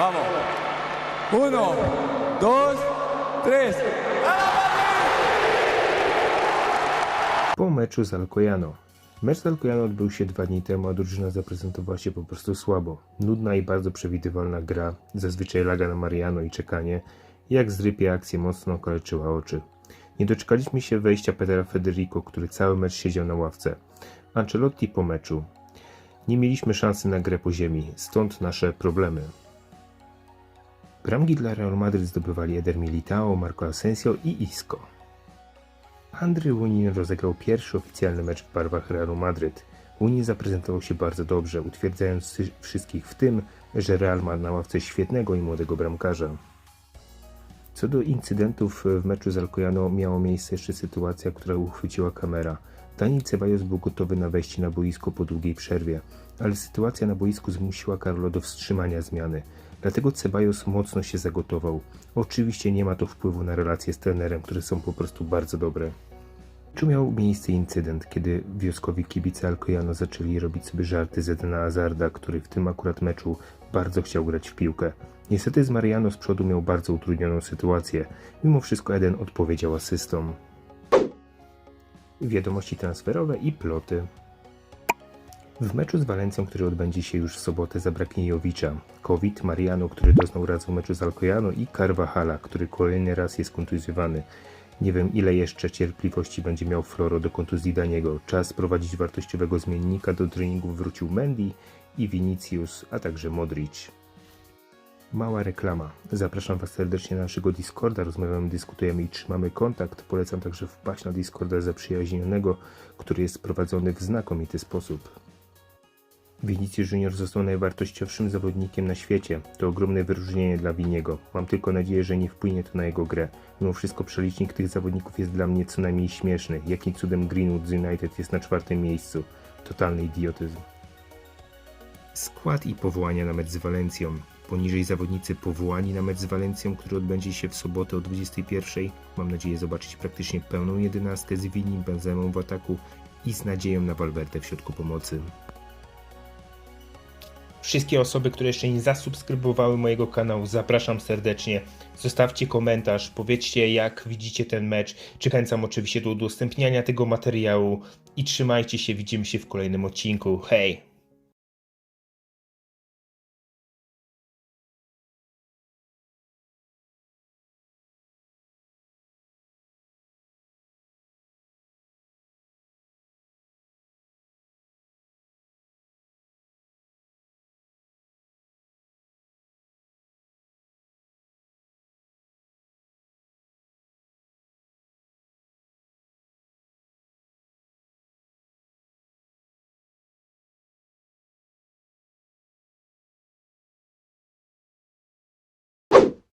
Vamos. Uno, dos, tres. Po meczu z Alcoyano. Mecz z Alcoyano odbył się dwa dni temu, a drużyna zaprezentowała się po prostu słabo. Nudna i bardzo przewidywalna gra, zazwyczaj laga na Mariano i czekanie, jak z rypie akcje mocno okaleczyła oczy. Nie doczekaliśmy się wejścia Petera Federico, który cały mecz siedział na ławce. Ancelotti po meczu. Nie mieliśmy szansy na grę po ziemi, stąd nasze problemy. Bramki dla Real Madryt zdobywali Eder Militao, Marco Asensio i Isco. Andry Łunin rozegrał pierwszy oficjalny mecz w barwach Realu Madryt. Łunin zaprezentował się bardzo dobrze, utwierdzając wszystkich w tym, że Real ma na ławce świetnego i młodego bramkarza. Co do incydentów w meczu z Alcoyano miała miejsce jeszcze sytuacja, która uchwyciła kamera. Dani Ceballos był gotowy na wejście na boisko po długiej przerwie, ale sytuacja na boisku zmusiła Carlo do wstrzymania zmiany. Dlatego Ceballos mocno się zagotował. Oczywiście nie ma to wpływu na relacje z trenerem, które są po prostu bardzo dobre. Tu miał miejsce incydent, kiedy wioskowi kibice Alcoyano zaczęli robić sobie żarty z Edena Hazarda, który w tym akurat meczu bardzo chciał grać w piłkę. Niestety z Mariano z przodu miał bardzo utrudnioną sytuację. Mimo wszystko Eden odpowiedział asystą. Wiadomości transferowe i ploty. W meczu z Walencją, który odbędzie się już w sobotę, zabraknie Jowicza, COVID, Mariano, który doznał razu w meczu z Alcoyano i Carvajala, który kolejny raz jest kontuzjowany. Nie wiem ile jeszcze cierpliwości będzie miał Floro do kontuzji Daniego. Czas prowadzić wartościowego zmiennika do treningów wrócił Mendy i Vinicius, a także Modric. Mała reklama. Zapraszam Was serdecznie na naszego Discorda. Rozmawiamy, dyskutujemy i trzymamy kontakt. Polecam także wpaść na Discorda zaprzyjaźnionego, który jest prowadzony w znakomity sposób. Vinicius Junior został najwartościowszym zawodnikiem na świecie. To ogromne wyróżnienie dla Winiego. Mam tylko nadzieję, że nie wpłynie to na jego grę. Mimo wszystko przelicznik tych zawodników jest dla mnie co najmniej śmieszny. Jakim cudem Greenwood z United jest na czwartym miejscu? Totalny idiotyzm. Skład i powołania na mecz z Walencją. Poniżej zawodnicy powołani na mecz z Walencją, który odbędzie się w sobotę o 21.00. Mam nadzieję zobaczyć praktycznie pełną jedenastkę z Winim, Benzemą w ataku i z nadzieją na Valverde w środku pomocy. Wszystkie osoby, które jeszcze nie zasubskrybowały mojego kanału, zapraszam serdecznie. Zostawcie komentarz, powiedzcie jak widzicie ten mecz. Czekam oczywiście do udostępniania tego materiału i trzymajcie się, widzimy się w kolejnym odcinku. Hej!